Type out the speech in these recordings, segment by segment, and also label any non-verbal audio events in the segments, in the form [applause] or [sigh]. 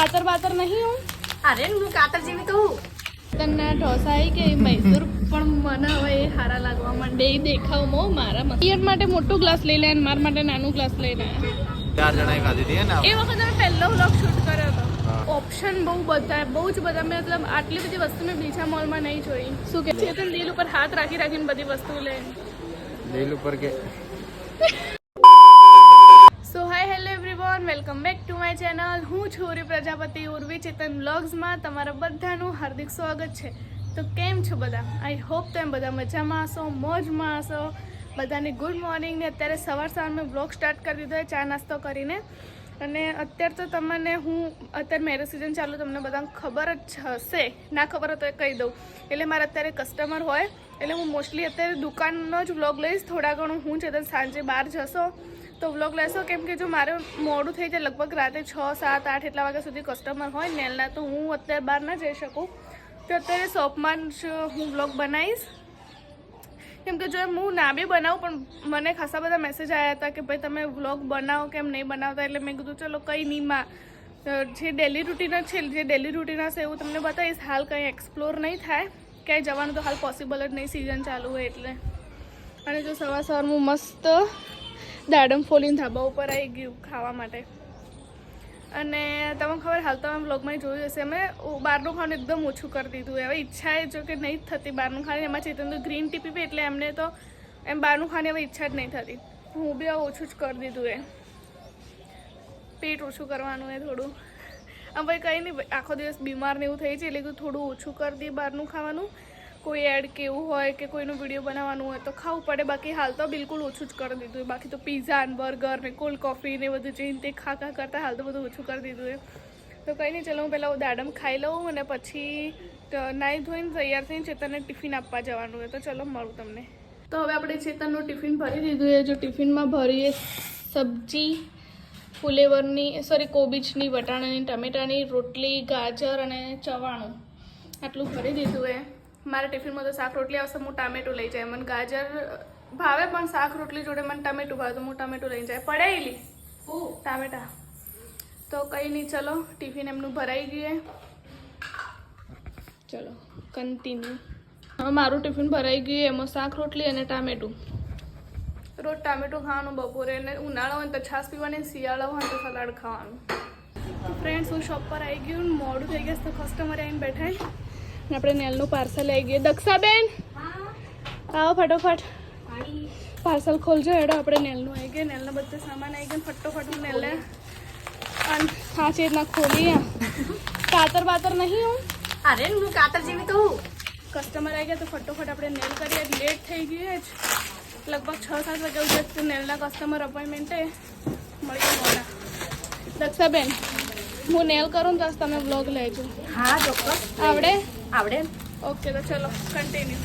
કાતર બાતર નહીં હું અરે હું કાતર જેવી તો હું તને ઢોસા એ કે મૈસૂર? પણ મને હવે એ સારા લાગવા માંડે એ દેખાવમાં મારા પિયર માટે મોટું ગ્લાસ લઈ લે અને મારા માટે નાનું ગ્લાસ લઈને લે. ચાર જણાએ ખાધી હતી ને એ વખત મેં પહેલો વ્લોગ શૂટ કર્યો હતો. ઓપ્શન બહુ બધા બહુ જ બધા. મેં મતલબ આટલી બધી વસ્તુ મેં બીજા મોલમાં નહીં જોઈ. શું કે? ચેતન દિલ ઉપર હાથ રાખી રાખીને બધી વસ્તુ લે દિલ ઉપર કે? Everyone welcome back to my channel હું છું ઉર્વી પ્રજાપતિ ઉર્વી ચેતન વ્લોગ્સમાં તમારા બધાનું હાર્દિક સ્વાગત છે. તો કેમ છો બધા? આઈ હોપ તમે બધા મજામાં હશો, મોજમાં હશો. બધાને ગુડ મોર્નિંગ ને અત્યારે સવાર સવારમાં બ્લોગ સ્ટાર્ટ કરી દીધો ચા નાસ્તો કરીને. અને અત્યારે તો તમને હું, અત્યારે મેરેજ સિઝન ચાલુ, તમને બધાને ખબર જ હશે. ના ખબર હોય તો કહી દઉં. એટલે મારે અત્યારે કસ્ટમર હોય, એટલે હું મોસ્ટલી અત્યારે દુકાનનો જ વ્લોગ લઈશ. થોડા ઘણું હું છે સાંજે બહાર જશો. તો વ્લોગ લેશો? કેમ કે જો મારે મોડું થઈ જાય, લગભગ રાતે છ, સાત, આઠ એટલા વાગ્યા સુધી કસ્ટમર હોય નેલના, તો હું અત્યારે બહાર ના જઈ શકું. તો અત્યારે શોપમાં જ હું વ્લોગ બનાવીશ. કેમ કે જો હું ના બી બનાવું, પણ મને ખાસા બધા મેસેજ આવ્યા હતા કે ભાઈ તમે વ્લોગ બનાવો કેમ નહીં બનાવતા, એટલે મેં કીધું, ચલો, કંઈ નહીં, માં. જે ડેલી રૂટીન છે, જે ડેલી રૂટીન હશે એવું તમને બતાવીશ. હાલ કંઈ એક્સપ્લોર નહીં થાય. ક્યાંય જવાનું તો હાલ પોસિબલ જ નહીં સિઝન ચાલુ હોય એટલે. અને જો સવાર સવારમાં મસ્ત દાડમ ફોલીને ધાબા ઉપર આવી ગયું ખાવા માટે. અને તમને ખબર હાલ તો અમે બ્લોગમાં જોયું હશે, અમે બહારનું ખાવાનું એકદમ ઓછું કરી દીધું હવે ઈચ્છા એ જો કે નહીં જ થતી બહારનું ખાવાની. એમાં ચેતન તો ગ્રીન ટી પીવી એટલે એમને તો એમ બહારનું ખાવાની હવે ઈચ્છા જ નહીં થતી. હું બી હવે ઓછું જ કરી દીધું એ પેટ ઓછું કરવાનું એ થોડું. આમ ભાઈ કંઈ નહીં, આખો દિવસ બીમાર ને એવું થઈ છે એટલે થોડું ઓછું કરી દઈએ બહારનું ખાવાનું. કોઈ એડ કેવું હોય કે કોઈનું વીડિયો બનાવવાનું હોય તો ખાવું પડે. બાકી હાલ તો બિલકુલ ઓછું જ કરી દીધું બાકી તો પીઝા ને બર્ગર ને કોલ્ડ કોફી ને બધું જઈને તે ખા ખા કરતાં હાલ તો બધું ઓછું કરી દીધું એ તો કંઈ નહીં, ચલો હું પહેલાં દાડમ ખાઈ લઉં અને પછી નાહી ધોઈને તૈયાર થઈને ચેતનને ટિફિન આપવા જવાનું હોય તો ચલો મળું તમને. તો હવે આપણે ચેતનનું ટિફિન ભરી દીધું છે. જો ટિફિનમાં ભરીએ સબ્જી, ફુલેવરની સોરી કોબીજની, વટાણાની, ટમેટાની રોટલી, ગાજર અને ચવાણું. આટલું ભરી દીધું એ મારા ટિફિનમાં તો શાક રોટલી આવશે હું ટામેટું લઈ જાય. મને ગાજર ભાવે પણ શાક રોટલી જોડે મને ટમેટું ભાવે તો હું ટામેટું લઈ જાય. પડાયેલી ટામેટા. તો કંઈ નહીં ચલો ટિફિન એમનું ભરાઈ ગયું ચલો કન્ટિન્યુ હવે મારું ટિફિન ભરાઈ ગયું એમાં શાક રોટલી અને ટામેટું. રોજ ટામેટું ખાવાનું બપોરે અને ઉનાળો હોય તો છાશ પીવાની શિયાળો હોય તો સલાડ ખાવાનું. ફ્રેન્ડ્સ હું શોપ પર આવી ગયું મોડું થઈ ગયું તો કસ્ટમર આવીને બેઠા છે. અને આપણે નેલનું પાર્સલ આવી ગયું દક્ષાબેન? આવો ફટોફટ. પાર્સલ ખોલજો એડો આપણે નેલનું આવી ગયું. નેલનો બધો સામાન આવી ગયો. ફટોફટ હું નેલને અને હા છે રીતના ખોલી કાતર બાતર નહીં હું? અરે હું કાતર જેવી તો હું. કસ્ટમર આવી ગયા તો ફટોફટ આપણે નેલ કરીએ. લેટ થઈ ગયું જ. લગભગ છ સાત વાગે ઉજે નેલના કસ્ટમર અપોઇન્ટમેન્ટે મળી ગયા દક્ષાબેન હું નેલ કરું તો તમે વ્લોગ લેજો. હા ચોક્કસ. આવડે? આવડે ઓકે, તો ચલો કન્ટિન્યુ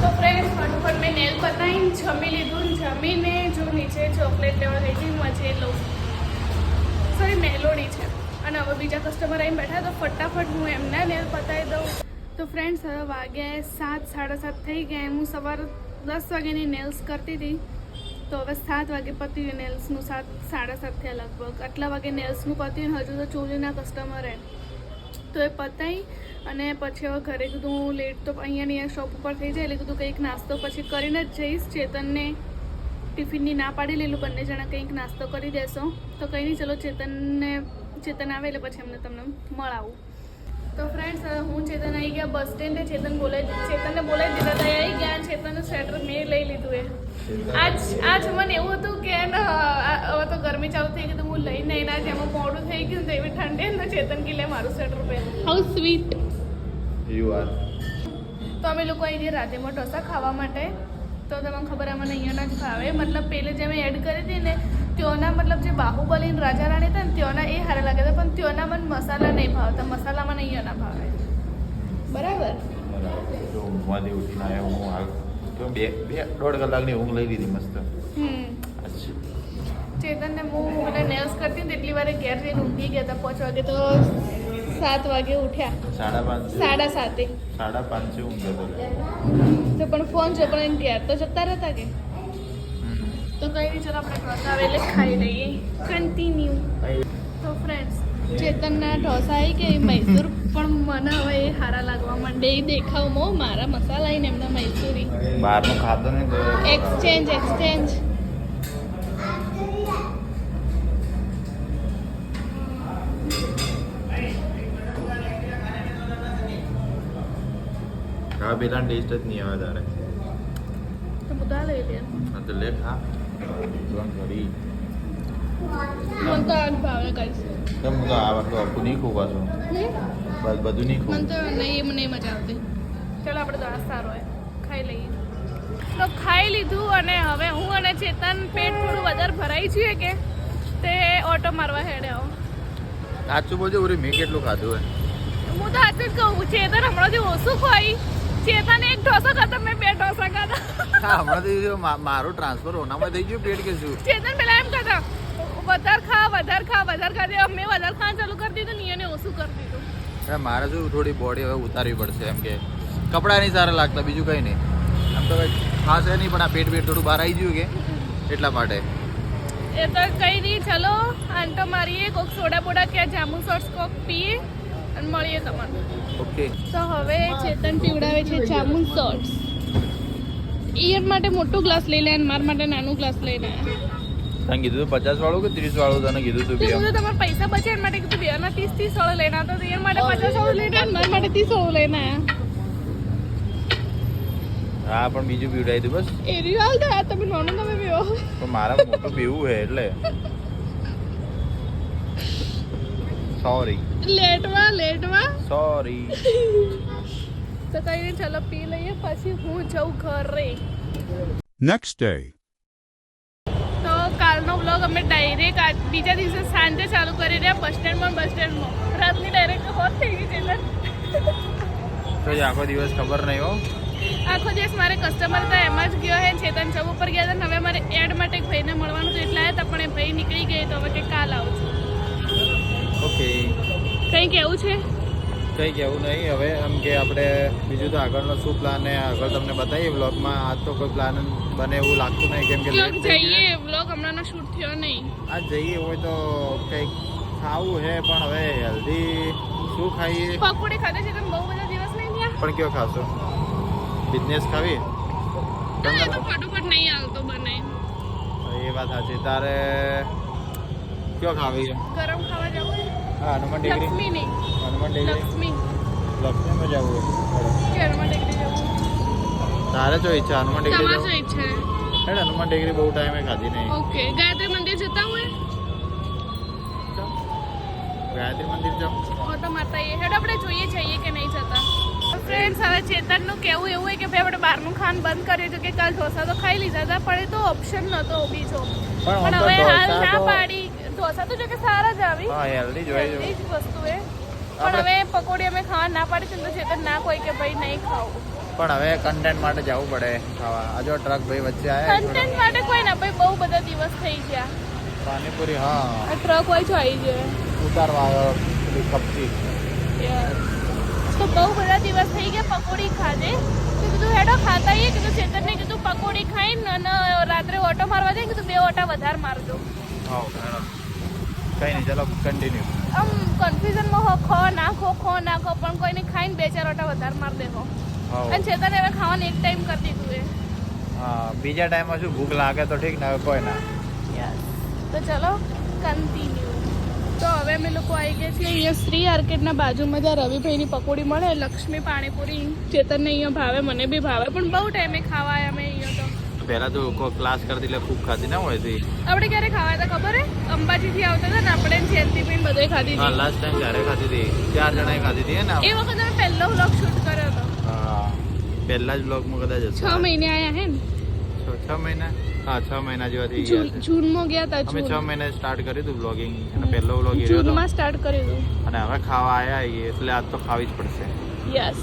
તો ફ્રેન્ડ ફટોફટ મેં નેલ પતાવીને જમી લીધું જમીને જો નીચે ચોકલેટ લેવા ગઈ હતી મજે લઉં. સોરી મેલોડી છે. અને હવે બીજા કસ્ટમર આવીને બેઠા તો ફટાફટ હું એમના નેલ પતાવી દઉં. તો ફ્રેન્ડ્સ હવે વાગ્યા સાત, સાડા સાત થઈ ગયા. હું સવાર દસ વાગ્યાની નેલ્સ કરતી હતી. તો હવે સાત વાગે પત્યું નેલ્સનું સાત, સાડા સાત થયા લગભગ. આટલા વાગે નેલ્સનું પત્યું હજુ તો ચોરીના કસ્ટમર હે તો એ પતાવી અને પછી હવે ઘરે કીધું લેટ તો અહીંયા ને અહીંયા શોપ ઉપર થઈ જાય. એટલે કીધું કંઈક નાસ્તો પછી કરીને જ જઈશ. ચેતનને ટિફિનની ના પાડી લેલું, બંને જણા કંઈક નાસ્તો કરી દેશો. તો કંઈ નહીં, ચલો ચેતનને, ચેતન આવે એટલે પછી અમને તમને મળાવું. તો ફ્રેન્ડ્સ હું ચેતન આવી ગયા બસ સ્ટેન્ડે. ચેતન બોલાવી ચેતનને બોલાવી દીધા એ આવી ગયા ચેતનનું સ્વેટર મેં લઈ લીધું એ. આજ આજ મને એવું હતું કે હવે તો ગરમી ચાલુ થઈ ગઈ તો હું લઈને એના જેમાં મોડું થઈ ગયું તો એવી ઠંડી ને ચેતન કે મારું સ્વેટર પહેર. હાઉ સ્વીટ યુ આર તો અમે લોકો અહીં ગયા રાધેમાં ઢોસા ખાવા માટે તો તમને ખબર અમને અહીંયા જ ભાવે. મતલબ પેલે જે મેં એડ કરી હતી ને ત્યોના મતલબ જે બાહુબલી રાજા રાણી હતા ને ત્યોના એ સારા લાગે હતા પણ ત્યોના મને મસાલા નહીં ભાવતા. મસાલા મને અહીંયાના ભાવે. બરાબર? જો ઊંઘમાંથી ઉઠીને આવ્યો હું હાલ તો બે બે દોઢ કલાકની ઊંઘ લઈ લીધી મસ્ત. ચેતનને હું મને નેલ્સ કરતી ને એટલી વારે ઘેર જઈને ઊંઘી ગયા હતા. પાંચ વાગે તો સાત વાગે ઉઠ્યા. સાડા પાંચ? સાડા સાતે. સાડા પાંચે ઊંઘ તો પણ ફોન છે પણ ઘેર તો જતા રહેતા કે? તો કઈ નહીં ચાલો આપણે ઢોસા આવે એટલે ખાઈ લઈએ. કન્ટિન્યુ તો ફ્રેન્ડ્સ ચેતનના ઢોસા આવી કે મૈસૂર પણ મને હવે એ સારા લાગવા માંડે. એ દેખાવમાં મારા મસાલા આવીને એમના મૈસૂરી. બહારનું ખાતો ને એક્સચેન્જ એક્સચેન્જ ખાવા પેલા ટેસ્ટ જ નહીં આવે તારે. તો બધા લઈ લે હા તો લે ખા. જોન કરી મને તો આ ભાવે કઈશ કેમ હું તો આ વખતે આપું નહીં ખૂબ પાછું. બસ બધું નહીં મને ખૂબ તો નહીં મને મજા આવતી. ચાલો આપણે તો આ સારો હોય. ખાઈ લઈએ. તો ખાઈ લીધું અને હવે હું અને ચેતન પેટ થોડું વધારે ભરાઈ છીએ કે તે ઓટો મારવા હેડે આવો. સાચું બોલજો ઉરી મેં કેટલું ખાધું હું તો આજે જ કહું ચેતન જે ઓછું ખોઈ. ચેતન એક ઢોસો ખાતો મેં બે ઢોસા ખાધા. હમણાં થઈ ગયું મારું ટ્રાન્સફર ઓનામાં થઈ ગયું પેટ કે શું? ચેતન પેલા એમ કહેતા વધાર ખા વધાર ખા વધાર ખા. દે મેં વધાર ખાવાનું ચાલુ કરી દીધું ને એને ઓછું કરી દીધું. મારે શું થોડી બોડી હવે ઉતારવી પડશે એમ કે. કપડાં નહીં સારા લાગતા બીજું કંઈ નહીં. આમ તો કંઈ ખાસ નહીં પણ આ પેટ પેટ થોડું બહાર આવી ગયું કે એટલા માટે. એ તો કઈ નહીં ચલો આમ તો મારી કોક સોડા બોડા કે જામુ સોટ્સ કોક પીએ. અને મળીએ તમને ઓકે તો હવે ચેતન પીવડાવે છે જામુન સોટ્સ ઈયર માટે મોટું ગ્લાસ લઈ લે અને મારા માટે નાનું ગ્લાસ લઈને લે. તને કીધું પચાસ વાળું કે ત્રીસ વાળું તને કીધું તું તો તો તમારા પૈસા બચે એના માટે કીધું બે ના ત્રીસ ત્રીસ વાળો લઈને આવતો તો એ માટે પચાસ વાળું લઈને આવ્યા મારા માટે ત્રીસ વાળું લઈને આવ્યા હા પણ બીજું પીવડાવી દઉં બસ. એ રિવાલ તો આ તમે નાનું તમે પીવો. પણ મારા મોટું પીવું છે એટલે. [laughs] સોરી લેટમાં લેટમાં સોરી તો કઈ નહીં ચલો પી લઈએ પછી હું જઉં ઘરે. નેક્સ્ટ ડે તો કાલનો બ્લોગ અમે ડાયરેક્ટ બીજા દિવસે સાંજે ચાલુ કરી રહ્યા બસ સ્ટેન્ડમાં બસ સ્ટેન્ડમાં રાતની ડાયરેક્ટ હોત થઈ ગઈ છે એટલે. તો આખો દિવસ ખબર નહીં હો. આખો દિવસ મારે કસ્ટમર હતા એમાં જ ગયો હે ચેતન ચૌક ઉપર ગયા હતા હવે મારે એડ માટે એક ભાઈને મળવાનું હતું એટલે આવ્યા હતા પણ એ ભાઈ નીકળી ગઈ તો હવે કે કાલ આવું છું ઓકે કંઈ કેવું છે? કંઈ કેવું નહીં. હવે એમ કે આપણે બીજું તો આગળનો શું પ્લાન ને આગળ તમને બતાવીએ વ્લોગમાં આજ તો કોઈ પ્લાન બને એવું લાગતું નહીં કેમ કે ગયું. જઈએ. બ્લોગ હમણાંનો શૂટ થયો નહીં. આ જઈએ હોય તો કંઈક ખાવું હે પણ હવે હેલ્ધી શું ખાઈએ? પકોડી ખાધે છે તમે બહુ બધા દિવસ નહીં થયા? પણ કયો ખાશો? બિઝનેસ ખાવી? એ તો ફટાફટ નહીં આવતો બને. એ વાત સાચી. તારે કયો ખાવી? ગરમ ખાવા જવું હા હનુમાન ટેકરી લક્ષ્મી નહીં હનુમાન ટેકરી લક્ષ્મી. લક્ષ્મીમાં જવું હોય. હનુમાન ટેકરી જવું તારે જો ઈચ્છા હનુમાન ટેકરી તમારે શું ઈચ્છા? હે હનુમાન ટેકરી બહુ ટાઈમે ખાધી નહીં. ઓકે. ગાયત્રી મંદિર જતા હોય? ગાયત્રી મંદિર જાઓ. ઓટો માતા એ હેડ આપણે જોઈએ જઈએ કે નહીં જતા. ફ્રેન્ડ્સ હવે ચેતનનું કેવું એવું હોય કે ભાઈ આપણે બહારનું ખાન બંધ કર્યું હતું કે કાલ ઢોસા તો ખાઈ લીધા હતા પણ એ તો ઓપ્શન નહોતો બીજો. પણ હવે હાલ ના પાડી. ઢોસા તો જો કે સારા જ આવી. હા હેલ્ધી જ વસ્તુ એ. પણ હવે પકોડી અમે ખાવા ના પાડી છે તો ચેતન ના કોઈ કે ભાઈ નહીં ખાવું. પણ હવે કન્ટેન્ટ માટે જવું પડે ખાવા. આ જો ટ્રક ભાઈ વચ્ચે આવ્યા કન્ટેન્ટ માટે કોઈ ના ભાઈ બહુ બધા દિવસ થઈ ગયા. પાણીપુરી હા. આ ટ્રક હોય છે આવી જાય. ઉતારવા આવ્યો કપચી તો બહુ બધા દિવસ થઈ ગયા પકોડી ખાધે. તો કીધું હેડો ખાતા આવીએ. કીધું ચેતનને કીધું પકોડી ખાઈને અને રાત્રે ઓટો મારવા જાય કીધું બે ઓટા વધારે મારજો. હા. કઈ નહીં ચાલો કન્ટિન્યુ આમ કન્ફ્યુઝનમાં હો ખો ના ખો ખો ના ખો પણ કોઈને ખાઈને બે ચાર ઓટા વધારે માર દેખો હા. અને ચેતન હવે ખાવાનું એક ટાઈમ કરી દીધું એ. હા બીજા ટાઈમમાં શું ભૂખ લાગે તો ઠીક ના કોઈ ના. તો ચલો કન્ટિન્યુ તો હવે અમે લોકો આવી ગયા છીએ અહીંયા શ્રી આર્કેટના બાજુમાં જ્યાં રવિભાઈની પકોડી મળે લક્ષ્મી પાણીપુરી ચેતનને અહીંયા ભાવે મને બી ભાવે પણ બહુ ટાઈમે ખાવા આવ્યા અમે અહીંયા. પહેલા તો ક્લાસ કરતી એટલે ખૂબ ખાધી ના હોય હતી. આપણે ક્યારે ખાવા હતા ખબર હે? અંબાજીથી આવતા હતા ને આપણે જયંતિબેન બધે ખાધી હા લાસ્ટ ટાઈમ ક્યારે ખાધી હતી ચાર જણાએ ખાધી હતી ને? એ વખત અમે પહેલો વ્લોગ શૂટ કર્યો હતો. હા પહેલા જ બ્લોગમાં કદાચ છ મહિને આયા હે ને? છ છ મહિના? હા છ મહિના જેવા થઈ ગયા જૂનમાં ગયા હતા અમે છ મહિના મહિને સ્ટાર્ટ કર્યું હતું બ્લોગિંગ અને પહેલો વ્લોગ એ રહ્યો હતો. સ્ટાર્ટ કર્યું હતું. અને હવે ખાવા આયા એટલે આજ તો ખાવી જ પડશે. યસ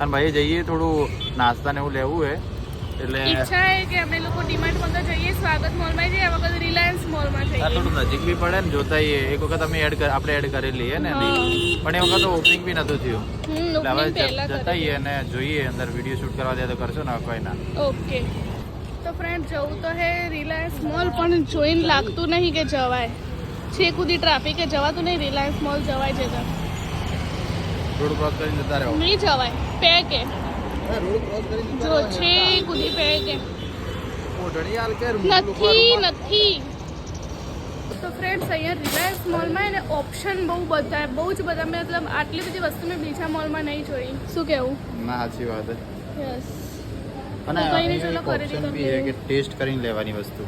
અને ભાઈ જઈએ થોડું નાસ્તા ને એવું લેવું હે. એટલે ઈચ્છા છે કે અમે લોકો ડીમાર્ટ તો જઈએ સ્વાગત મોલમાં જઈએ આ વખત રિલાયન્સ મોલમાં આ જઈએ થોડું નજીક બી પડે ને જોતા. એક વખત અમે એડ આપણે એડ કરેલી હે. ને પણ એ વખત ઓપનિંગ બી નતું થયું. એટલે હવે opening જતા આઈએ અને જોઈએ અંદર વીડિયો શૂટ કરવા દે તો કરશો ને કોઈ ના. ઓકે તો ફ્રેન્ડ જવું તો હે રિલાયન્સ મોલ પણ જોઈને લાગતું નહીં કે જવાય. છે કુદી ટ્રાફિક જવાતું નહીં રિલાયન્સ મોલ જવાય છે રોડ ક્રોસ કરીને જતા રહો. નહીં જવાય. પે કે જો છે કુદી પે કે ઓઢણી હાલ કે નથી નથી. તો ફ્રેન્ડ્સ અહીંયા રિલાયન્સ મોલમાં એને ઓપ્શન બહુ બધા બહુ જ બધા મેં મતલબ આટલી બધી વસ્તુ મેં બીજા મોલમાં નહીં જોઈ. શું કેવું? ના સાચી વાત છે યસ છે. ટેસ્ટ કરીને લેવાની વસ્તુ.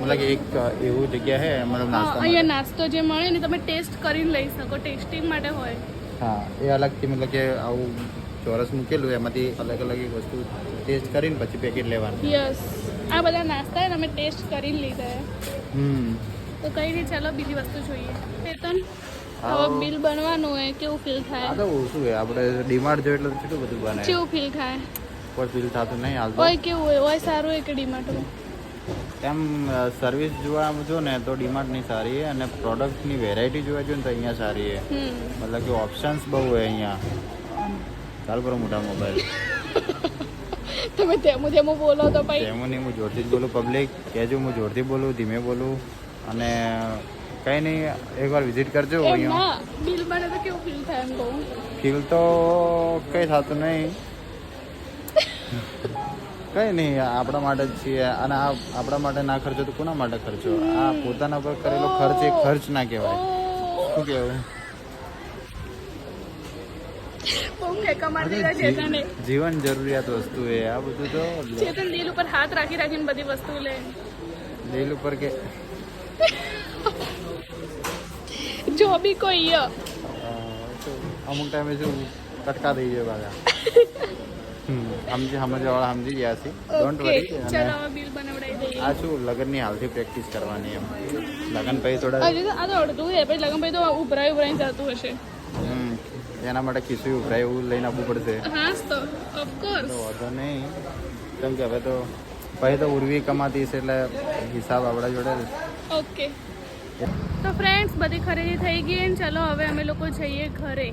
મતલબ એક એવું જગ્યા છે મતલબ અહીંયા નાસ્તો જે મળે ને તમે ટેસ્ટ કરીને લઈ શકો ટેસ્ટિંગ માટે હોય. હા એ અલગથી મતલબ કે આવું ચોરસ મૂકેલું એમાંથી અલગ અલગ એક વસ્તુ ટેસ્ટ કરીને પછી પેકેટ લેવાનું. યસ આ બધા નાસ્તા અમે ટેસ્ટ કરીને લીધા. હમ. તો કઈ નહીં ચાલો બીજી વસ્તુ જોઈએ. ચેતન. હવે બિલ બનવાનું હોય કેવું ફીલ આ થાય તો ઓછું હોય આપણે ડીમાર્ટ જોઈએ એટલે કેટલું બધું બને. કેવું ફીલ થાય? કોઈ ફીલ થતું નહીં હાલ હોય કેવું હોય હોય સારું હોય કે ડીમાર્ટ એમ સર્વિસ જોવા જો ને તો ડીમાર્ટની સારી છે અને પ્રોડક્ટની વેરાયટી જોવા જોઈએ ને તો અહીંયા સારી છે. હમ. મતલબ કે ઓપ્શન્સ બહુ હોય અહીંયા. ચાલ કરો મોટા મોબાઈલ [laughs] તમે તેમ તેમ બોલો તો ભાઈ. તેમાં નહીં હું જોરથી જ બોલું પબ્લિક કહેજો હું જોરથી બોલું ધીમે બોલું. અને કઈ નહીં એકવાર વિઝિટ કરજો અહીંયા. બિલ મને તો કેવું ફીલ થાય એમ કહું. ફીલ તો કંઈ થતું નહીં. કંઈ નહીં આપણા માટે જ છીએ. અને આ આપણા માટે ના ખર્ચો તો કોના માટે ખર્ચો? આ પોતાના પર કરેલો ખર્ચ એ ખર્ચ ના કહેવાય. શું કહેવું જીવન જરૂરિયાત વસ્તુ એ આ બધું તો ચેતન દિલ ઉપર હાથ રાખી રાખીને બધી વસ્તુ લે. દિલ ઉપર કે જો બી કોઈ ય. અમુક ટાઈમે શું કટકા થઈ જાય પાછા. સમજી સમજવાવાળા સમજી ગયા છે ડોન્ટ વરી ચલો હવે બિલ બનાવડાવી દઈએ. આ શું લગનની હાલથી પ્રેક્ટિસ કરવાની એમ? લગન પછી થોડા હજી તો આ તો અડધું છે પછી લગન પછી તો ઉભરાય ઉભરાઈ જતું હશે. એના માટે ખીસું ઉભરાય એવું લઈને આપવું પડશે. હા તો ઓફકોર્સ વાંધો નહીં. કેમ કે હવે તો ભાઈ તો ઉર્વી કમાતી છે એટલે હિસાબ આપણા જોડે ઓકે તો ફ્રેન્ડ્સ બધી ખરીદી થઈ ગઈ ને ચલો હવે અમે લોકો જઈએ ઘરે.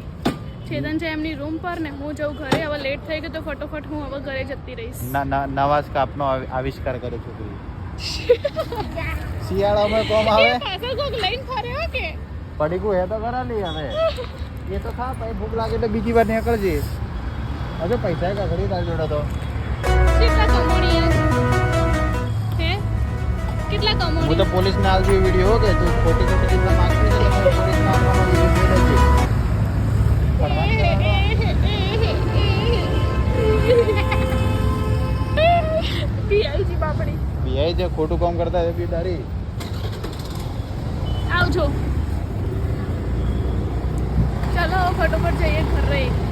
છેદન છે એમની રૂમ પર ને હું જઉં ઘરે. હવે લેટ થઈ ગયું તો ફટોફટ હું હવે ઘરે જતી રહીશ. ના નવા જ કાપનો આવિષ્કાર કરે છોકરી [laughs] શિયાળામાં કોમ આવે? પાછળ કોક લઈને ફર્યો કે? પડીકું હે તો ખરા લી હવે એ તો ખા પછી ભૂખ લાગે એટલે બીજી વાર નીકળજે હજુ પૈસા કગડી તારી જોડે તો કેટલા કમોણી હે કેટલા હું કમોણી તો પોલીસ ને આલજો વીડિયો કે તું ખોટી ખોટી જેટલા માંગતી છે તો પોલીસ ને આલવાનો વીડિયો જોઈ લેજે પીઆઈજી બાપડી બીઆઈ જે ખોટું કામ કરતા એ બી ડરી આવજો ચલો ફટોફટ જઈએ ઘરે.